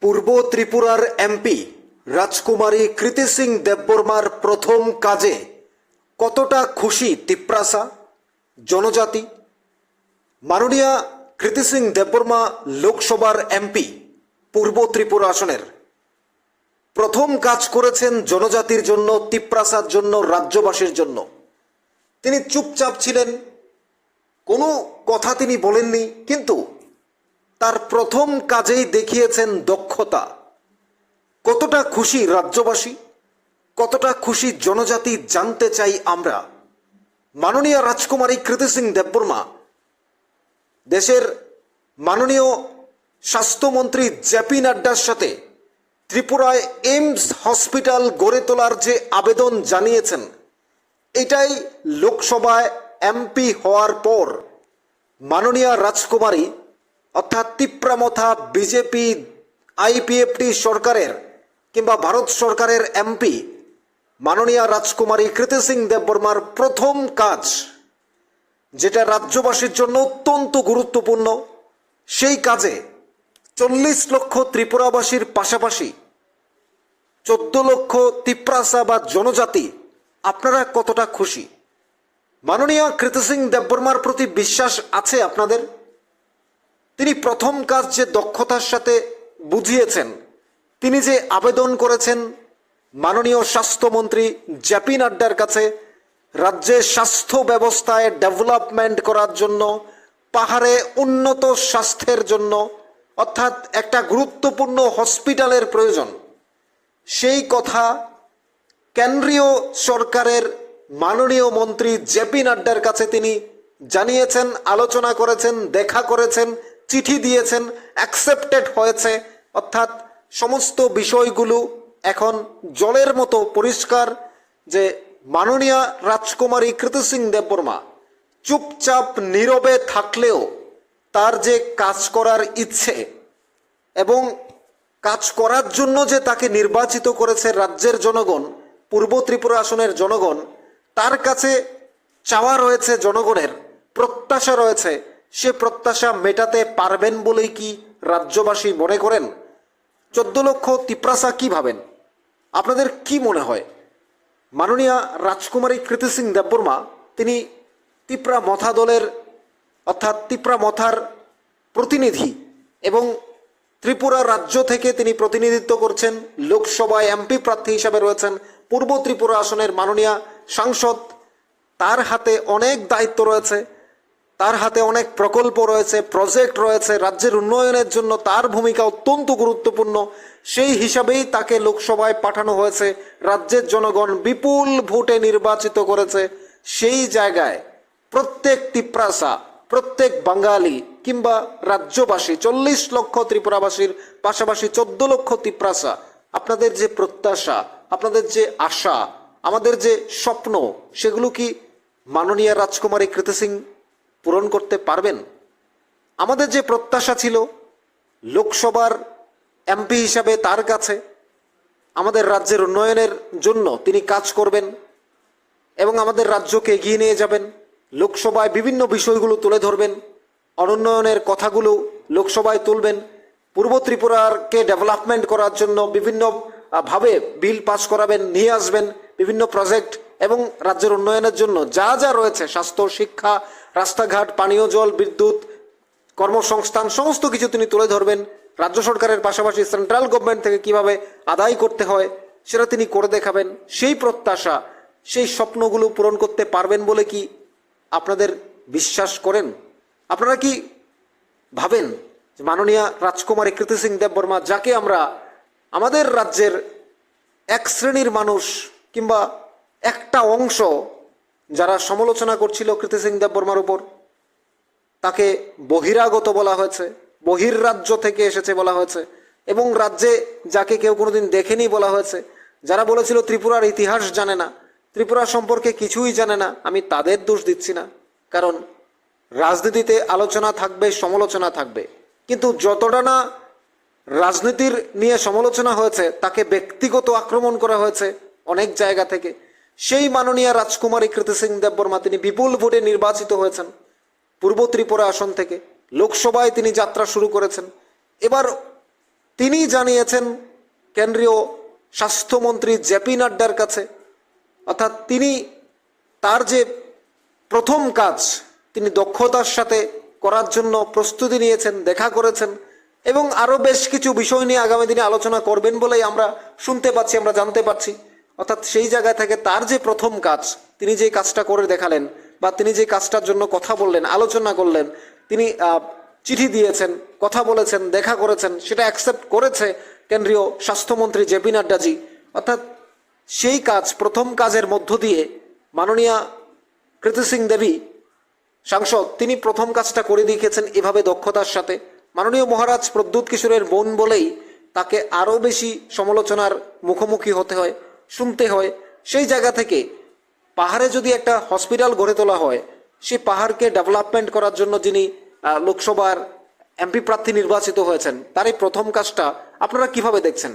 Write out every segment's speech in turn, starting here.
পূর্ব ত্রিপুরার এমপি রাজকুমারী কৃতি সিং দেববর্মার প্রথম কাজে কতটা খুশি তিপ্রাসা, জনজাতি? মাননীয়া কৃতি সিং দেববর্মা লোকসভার এমপি, পূর্ব ত্রিপুরা আসনের। প্রথম কাজ করেছেন জনজাতির জন্য, তিপ্রাসার জন্য, রাজ্যবাসীর জন্য। তিনি চুপচাপ ছিলেন। কোনো কথা তিনি বলেননি, কিন্তু তার প্রথম কাজেই দেখিয়েছেন দক্ষতা। কতটা খুশি রাজ্যবাসী, কতটা খুশি জনজাতি জানতে চাই আমরা। মাননীয় রাজকুমারী কৃতি সিং দেববর্মা, দেশের মাননীয় স্বাস্থ্যমন্ত্রী জেপি নাড্ডার সাথে ত্রিপুরায় এইমস হসপিটাল গড়ে তোলার যে আবেদন জানিয়েছেন, এটাই লোকসভায় এমপি হওয়ার পর মাননীয়া রাজকুমারী অর্থাৎ তিপ্রামথা বিজেপি আইপিএফটি সরকারের কিংবা ভারত সরকারের এমপি মাননীয়া রাজকুমারী কৃতি সিং দেববর্মার প্রথম কাজ, যেটা রাজ্যবাসীর জন্য অত্যন্ত গুরুত্বপূর্ণ, সেই কাজে চল্লিশ লক্ষ ত্রিপুরাবাসীর পাশাপাশি চোদ্দ লক্ষ তিপ্রাসা বা জনজাতি, আপনারা কতটা খুশি? মাননীয় কৃতি সিং দেববর্মার প্রতি বিশ্বাস আছে আপনাদের? তিনি প্রথম কাজ যে দক্ষতার সাথে বুঝিয়েছেন, তিনি যে আবেদন করেছেন, মাননীয় স্বাস্থ্যমন্ত্রী জেপি নাড্ডার কাছে রাজ্যের স্বাস্থ্য ব্যবস্থায় ডেভেলপমেন্ট করার জন্য, পাহাড়ে উন্নত স্বাস্থ্যের জন্য, অর্থাৎ একটা গুরুত্বপূর্ণ হসপিটালের প্রয়োজন। সেই কথা কেন্দ্রীয় সরকারের মাননীয় মন্ত্রী জেপি নাড্ডার কাছে তিনি জানিয়েছেন, আলোচনা করেছেন, দেখা করেছেন। চিঠি দিয়েছেন অ্যাকসেপ্টেড হয়েছে। অর্থাৎ সমস্ত বিষয়গুলো এখন জলের মতো পরিষ্কার যে মাননীয় রাজকুমারী কৃতি সিং দেববর্মা চুপচাপ নীরবে থাকলেও তার যে কাজ করার ইচ্ছে এবং কাজ করার জন্য যে তাকে নির্বাচিত করেছে রাজ্যের জনগণ, পূর্ব ত্রিপুরা আসনের জনগণ, তার কাছে চাওয়া রয়েছে জনগণের, প্রত্যাশা রয়েছে সে প্রত্যাশা মেটাতে পারবেন বলেই কি রাজ্যবাসী মনে করেন? চোদ্দ লক্ষ তিপ্রাসা কি ভাবেন? আপনাদের কি মনে হয়? মাননীয়া রাজকুমারী কৃতি সিং দেববর্মা, তিনি তিপ্রা মথা দলের, অর্থাৎ তিপ্রা মথার প্রতিনিধি এবং ত্রিপুরা রাজ্য থেকে তিনি প্রতিনিধিত্ব করছেন, লোকসভায় এমপি প্রার্থী হিসাবে রয়েছেন, পূর্ব ত্রিপুরা আসনের মাননীয় সাংসদ, তার হাতে অনেক দায়িত্ব রয়েছে। তার হাতে অনেক প্রকল্প রয়েছে প্রজেক্ট রয়েছে, রাজ্যের উন্নয়নের জন্য তার ভূমিকা অত্যন্ত গুরুত্বপূর্ণ। সেই হিসাবেই তাকে লোকসভায় পাঠানো হয়েছে। রাজ্যের জনগণ বিপুল ভোটে নির্বাচিত করেছে। সেই জায়গায় প্রত্যেক তিপ্রাসা, প্রত্যেক বাঙালি কিংবা রাজ্যবাসী, চল্লিশ লক্ষ ত্রিপুরাবাসীর পাশাপাশি চোদ্দ লক্ষ তিপ্রাসা, আপনাদের যে প্রত্যাশা, আপনাদের যে আশা, আমাদের যে স্বপ্ন, সেগুলো কি মাননীয় রাজকুমারী কৃতি সিং পূরণ করতে পারবেন? আমাদের যে প্রত্যাশা ছিল লোকসভার এমপি হিসাবে তার কাছে আমাদের রাজ্যের উন্নয়নের জন্য তিনি কাজ করবেন এবং আমাদের রাজ্যকে এগিয়ে নিয়ে যাবেন লোকসভায় বিভিন্ন বিষয়গুলো তুলে ধরবেন অনুন্নয়নের কথাগুলো লোকসভায় তুলবেন পূর্ব ত্রিপুরাকে ডেভেলপমেন্ট করার জন্য বিভিন্ন আহ, ভাবে বিল পাস করাবেন নিয়ে আসবেন বিভিন্ন প্রজেক্ট এবং রাজ্যের উন্নয়নের জন্য যা যা রয়েছে, স্বাস্থ্য, শিক্ষা, রাস্তাঘাট, পানীয় জল, বিদ্যুৎ, কর্মসংস্থান, সমস্ত কিছু তিনি তুলে ধরবেন। রাজ্য সরকারের পাশাপাশি সেন্ট্রাল গভর্নমেন্ট থেকে কীভাবে আদায় করতে হয়, সেটা তিনি করে দেখাবেন। সেই প্রত্যাশা, সেই স্বপ্নগুলো পূরণ করতে পারবেন বলে কি আপনাদের বিশ্বাস করেন? আপনারা কি ভাবেন? যে মাননীয় রাজকুমারী কৃতি সিং দেববর্মা যাকে আমরা আমাদের রাজ্যের এক শ্রেণির মানুষ কিংবা একটা অংশ যারা সমালোচনা করছিল কৃতি সিং দেব বর্মার উপর, তাকে বহিরাগত বলা হয়েছে, বহির্রাজ্য থেকে এসেছে বলা হয়েছে, এবং রাজ্যে যাকে কেউ কোনোদিন দেখেনি বলা হয়েছে, যারা বলেছিল ত্রিপুরার ইতিহাস জানে না, ত্রিপুরা সম্পর্কে কিছুই জানে না, আমি তাদের দোষ দিচ্ছি না, কারণ রাজনীতিতে আলোচনা থাকবে, সমালোচনা থাকবে। কিন্তু যতটা না রাজনীতির নিয়ে সমালোচনা হয়েছে, তাকে ব্যক্তিগত আক্রমণ করা হয়েছে অনেক জায়গা থেকে সেই মাননীয় রাজকুমারী কৃতি সিং দেববর্মা, তিনি বিপুল ভোটে নির্বাচিত হয়েছেন। পূর্ব ত্রিপুরা আসন থেকে লোকসভায় তিনি যাত্রা শুরু করেছেন। এবার তিনি জানিয়েছেন, কেন্দ্রীয় স্বাস্থ্যমন্ত্রী জেপি নাড্ডার কাছে, অর্থাৎ তিনি তার যে প্রথম কাজ, তিনি দক্ষতার সাথে করার জন্য প্রস্তুতি নিয়েছেন, দেখা করেছেন, এবং আরও বেশ কিছু বিষয় নিয়ে আগামী দিনে আলোচনা করবেন বলেই আমরা শুনতে পাচ্ছি, আমরা জানতে পারছি। অর্থাৎ সেই জায়গায় থেকে তার যে প্রথম কাজ, তিনি যে কাজটা করে দেখালেন বা তিনি যে কাজটার জন্য কথা বললেন, আলোচনা করলেন, তিনি চিঠি দিয়েছেন, কথা বলেছেন, দেখা করেছেন, সেটা অ্যাকসেপ্ট করেছে কেন্দ্রীয় স্বাস্থ্যমন্ত্রী জেপি নাড্ডাজি। অর্থাৎ সেই কাজ, প্রথম কাজের মধ্য দিয়ে মাননীয়া কৃতি সিং দেবী, সাংসদ, তিনি প্রথম কাজটা করে দেখিয়েছেন এভাবে দক্ষতার সাথে। মাননীয় মহারাজ প্রদ্যুৎ কিশোরের বোন বলেই তাকে আরও বেশি সমালোচনার মুখোমুখি হতে হয়। শুনতে হয়। সেই জায়গা থেকে পাহাড়ে যদি একটা হসপিটাল গড়ে তোলা হয়, সেই পাহাড়কে ডেভেলপমেন্ট করার জন্য যিনি লোকসভার এমপি প্রার্থী নির্বাচিত হয়েছেন তার এই প্রথম কাজটা আপনারা কীভাবে দেখছেন?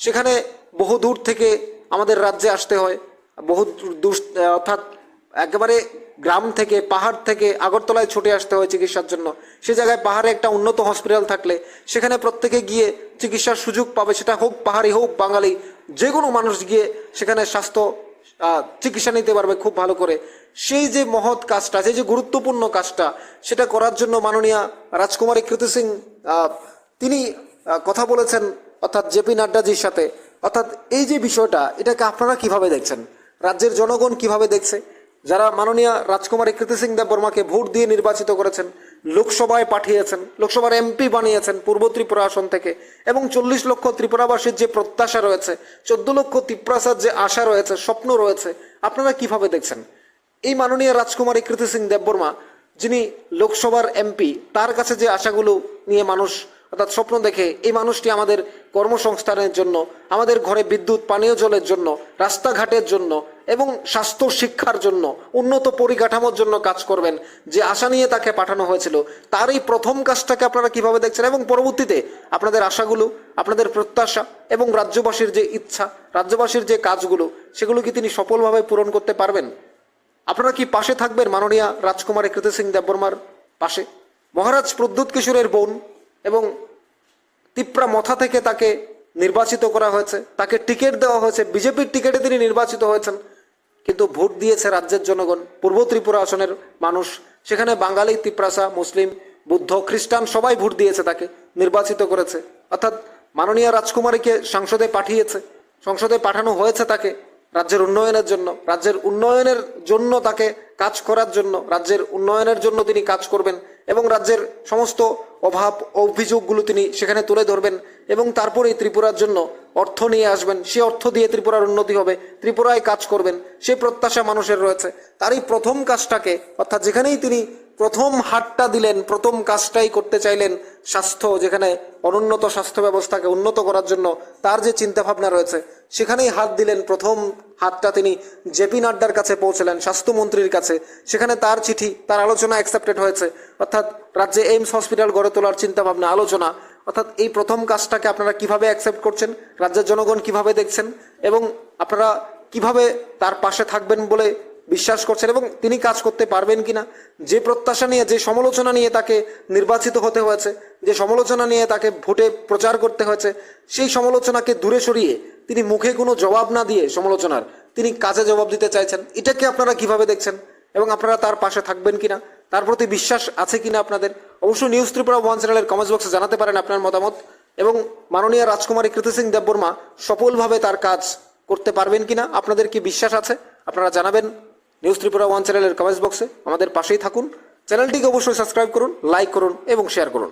সেখানে বহু দূর থেকে আমাদের রাজ্যে আসতে হয়, বহু দূর অর্থাৎ একেবারে গ্রাম থেকে, পাহাড় থেকে আগরতলায় ছুটে আসতে হয় চিকিৎসার জন্য। সে জায়গায় পাহাড়ে একটা উন্নত হসপিটাল থাকলে সেখানে প্রত্যেকে গিয়ে চিকিৎসার সুযোগ পাবে, সেটা হোক পাহাড়ি হোক বাঙালি যে কোনো মানুষ গিয়ে সেখানে স্বাস্থ্য চিকিৎসা নিতে পারবে খুব ভালো করে। সেই যে মহৎ কাজটা, সেই যে গুরুত্বপূর্ণ কাজটা, সেটা করার জন্য মাননীয়া রাজকুমারী কৃতি সিং তিনি কথা বলেছেন, অর্থাৎ জেপি নাড্ডাজির সাথে। অর্থাৎ এই যে বিষয়টা, এটাকে আপনারা কীভাবে দেখছেন? রাজ্যের জনগণ কীভাবে দেখছে? যারা মাননীয় রাজকুমারী কৃতি সিং দেব বর্মাকে ভোট দিয়ে নির্বাচিত করেছেন লোকসভায় পাঠিয়েছেন, লোকসভার এমপি বানিয়েছেন পূর্ব ত্রিপুরা আসন থেকে, এবং চল্লিশ লক্ষ ত্রিপুরাবাসীর যে প্রত্যাশা রয়েছে, চোদ্দ লক্ষ তিপ্রাসার যে আশা রয়েছে, স্বপ্ন রয়েছে, আপনারা কীভাবে দেখছেন? এই মাননীয় রাজকুমারী কৃতি সিং দেববর্মা, যিনি লোকসভার এমপি, তার কাছে যে আশাগুলো নিয়ে মানুষ অর্থাৎ স্বপ্ন দেখে এই মানুষটি আমাদের কর্মসংস্থানের জন্য, আমাদের ঘরে বিদ্যুৎ, পানীয় জলের জন্য, রাস্তাঘাটের জন্য এবং স্বাস্থ্য শিক্ষার জন্য, উন্নত পরিকাঠামোর জন্য কাজ করবেন। যে আশা নিয়ে তাকে পাঠানো হয়েছিল তার এই প্রথম কাজটাকে আপনারা কীভাবে দেখছেন? এবং পরবর্তীতে আপনাদের আশাগুলো, আপনাদের প্রত্যাশা এবং রাজ্যবাসীর যে ইচ্ছা, রাজ্যবাসীর যে কাজগুলো, সেগুলো কি তিনি সফলভাবে পূরণ করতে পারবেন? আপনারা কি পাশে থাকবেন? মাননীয়া রাজকুমারী কৃতি সিং দেববর্মার পাশে। মহারাজ প্রদ্যুৎ কিশোরের বোন এবং তিপ্রা মথা থেকে তাকে নির্বাচিত করা হয়েছে। তাকে টিকিট দেওয়া হয়েছে। বিজেপির টিকিটে তিনি নির্বাচিত হয়েছেন। কিন্তু ভোট দিয়েছে রাজ্যের জনগণ। পূর্ব ত্রিপুরা আসনের মানুষ। সেখানে বাঙালি, তিপ্রাসা, মুসলিম, বুদ্ধ, খ্রিস্টান সবাই ভোট দিয়েছে তাকে নির্বাচিত করেছে। অর্থাৎ মাননীয় রাজকুমারীকে সংসদে পাঠিয়েছে। সংসদে পাঠানো হয়েছে তাকে। রাজ্যের উন্নয়নের জন্য, রাজ্যের উন্নয়নের জন্য তাকে কাজ করার জন্য, রাজ্যের উন্নয়নের জন্য তিনি কাজ করবেন এবং রাজ্যের সমস্ত অভাব অভিযোগগুলো তিনি সেখানে তুলে ধরবেন এবং তারপরেই ত্রিপুরার জন্য অর্থ নিয়ে আসবেন। সে অর্থ দিয়ে ত্রিপুরার উন্নতি হবে, ত্রিপুরায় কাজ করবেন, সে প্রত্যাশা মানুষের রয়েছে। তারই প্রথম কাজটাকে, অর্থাৎ যেখানেই তিনি প্রথম হাতটা দিলেন, প্রথম কাজটাই করতে চাইলেন স্বাস্থ্য, যেখানে অনুন্নত স্বাস্থ্য ব্যবস্থাকে উন্নত করার জন্য তার যে চিন্তাভাবনা রয়েছে, সেখানেই হাত দিলেন। প্রথম হাতটা তিনি জেপি নাড্ডার কাছে পৌঁছলেন, স্বাস্থ্যমন্ত্রীর কাছে। সেখানে তার চিঠি, তার আলোচনা অ্যাকসেপ্টেড হয়েছে। অর্থাৎ রাজ্যে এইমস হসপিটাল গড়ে তোলার চিন্তাভাবনা, আলোচনা। অর্থাৎ এই প্রথম কাজটাকে আপনারা কীভাবে অ্যাকসেপ্ট করছেন, রাজ্যের জনগণ কীভাবে দেখছেন, এবং আপনারা কীভাবে তার পাশে থাকবেন বলে বিশ্বাস করছেন এবং তিনি কাজ করতে পারবেন কিনা, যে প্রত্যাশা নিয়ে, যে সমালোচনা নিয়ে তাকে নির্বাচিত হতে হয়েছে, যে সমালোচনা নিয়ে তাকে ভোটে প্রচার করতে হয়েছে, সেই সমালোচনাকে দূরে সরিয়ে তিনি মুখে কোনো জবাব না দিয়ে সমালোচনার তিনি কাজে জবাব দিতে চাইছেন। এটাকে আপনারা কীভাবে দেখছেন? এবং আপনারা তার পাশে থাকবেন কিনা? তার প্রতি বিশ্বাস আছে কিনা আপনাদের? অবশ্যই নিউজ ত্রিপুরা ওয়ান চ্যানেলের কমেন্টস বক্সে জানাতে পারেন আপনার মতামত। এবং মাননীয় রাজকুমারী কৃতি সিং দেববর্মা সফলভাবে তার কাজ করতে পারবেন কিনা? আপনাদের কি বিশ্বাস আছে? আপনারা জানাবেন। নিউজ ত্রিপুরা ওয়ান চ্যানেলের কমেন্টস বক্সে আমাদের পাশেই থাকুন। চ্যানেলটিকে অবশ্যই সাবস্ক্রাইব করুন লাইক করুন এবং শেয়ার করুন।